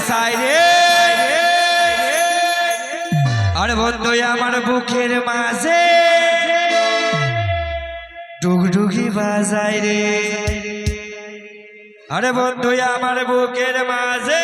বাসায় রে আর বন্ধু, আমার বুকের মাঝে ডুগডুগি বাজায় রে। আরে বন্ধু, আমার বুকের মাঝে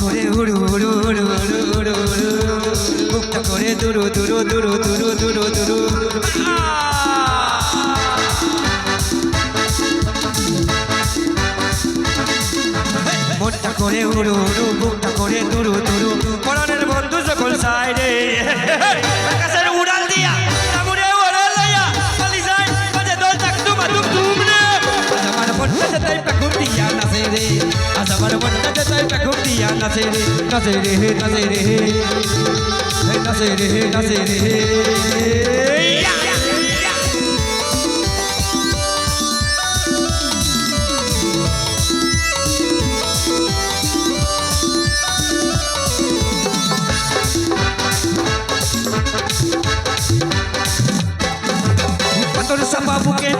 করে উড়ু উড়ু উড়ু উড়ু উড়ু উড়ু বুকটা করে দুরু দুরু দুরু দুরু দুরু দুরু। মুখটা করে উড়ু উড়ু বুকটা করে দুরু দুরু। নাচে রে নাচে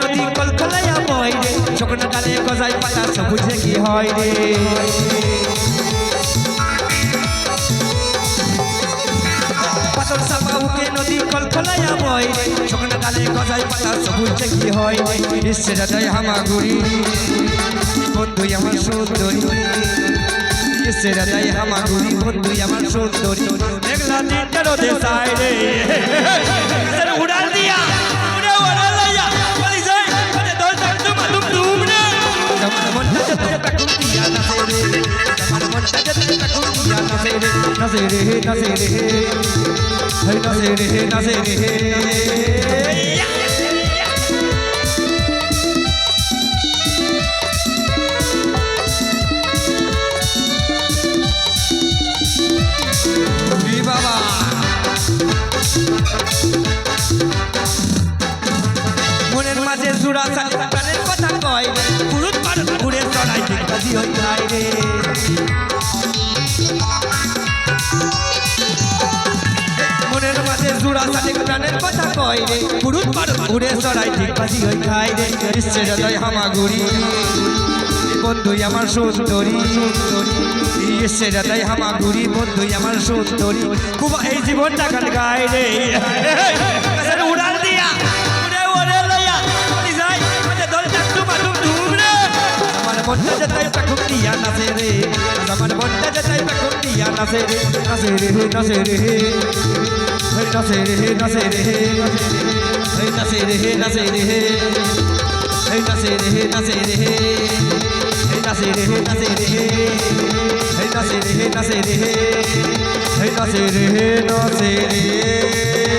নদী কলকলাইয়া বয় রে। শুকনো ডালে গজাই পাতা সবুজে কি হয় রে? নদী কলকলাইয়া বয় রে শুকনো ডালে গজাই পাতা সবুজে কি হয় নিশ্চয় যায় হামাগুড়ি বন্ধু আমার সুন্দরী কিসের যায় হামাগুড়ি বন্ধু আমার সুন্দরী মেঘলা দিনটা রোদে সাই রে উড়াল দিয়া উড়ে উড়ে লইয়া বলি যাই দল দল তুম তুম তুম রে আমার মনটা যেতে পাকুম দিয়া নাচে রে আমার মনটা যেতে পাকুম দিয়া নাচে রে নাচে রে নাচে রে হে নাচে রে নাচে রে ই বাবা মনের মাঝে জুড়া থাকে কথা কয় পুরুত পারত ঘুরে চড়াই বাজি হই যায় রে। কয় রে। পুরুত পারত ঘুরে চড়াই ঠিক বাজি হই খাই রে। ইচ্ছে যতই হামাগুড়ি। বন্ধুই আমার সুন্দরী। ইচ্ছে যতই হামাগুড়ি বন্ধুই আমার সুন্দরী। কুবা এই জীবনটা খান গায় রে। গাছের দিয়া। উড়ে উড়ে লইয়া মানে দল চাকটু মাটু আমার মনটা যেতাই পাখুম দিয়া নাচে রে। আমার মনটা যেতাই পাখুম দিয়া নাচে রে। নাচে রে নাচে রে। নাচে রে নাচে রে হেই নাচে রে নাচে রে হেই নাচে রে নাচে রে হেই নাচে রে নাচে রে হেই নাচে রে নাচে রে হেই নাচে রে নাচে রে